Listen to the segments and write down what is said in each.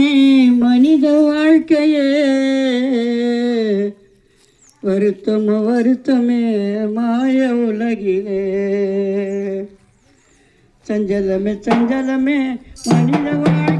வருத்தமே மனித வாழ்க்கையே. வருத்தமோ வருத்தமே மாய உலகிலே. சஞ்சலமே சஞ்சலமே மனித வாழ்க்கை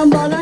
Bana bana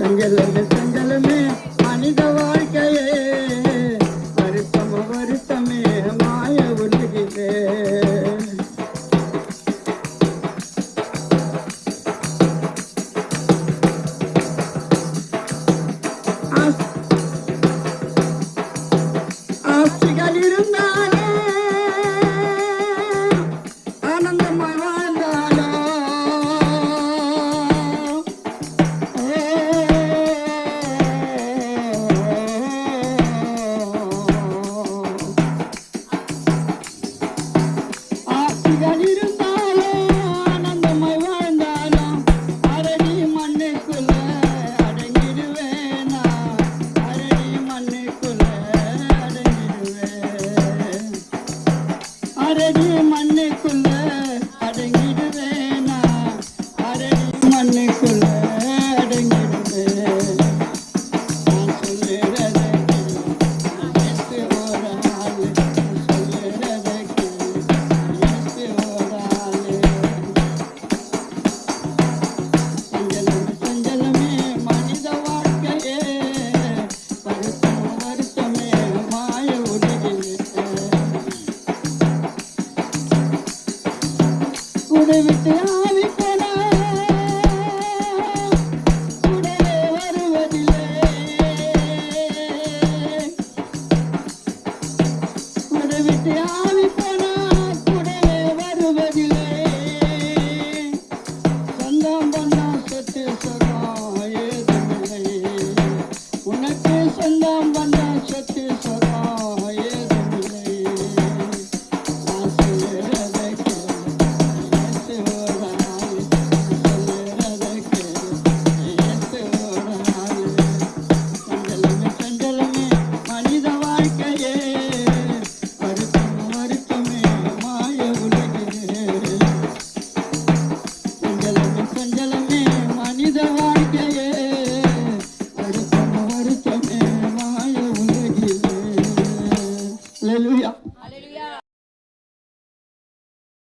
செங்கலங்க செங்கலமே மனித வாழ்க்கையே. everything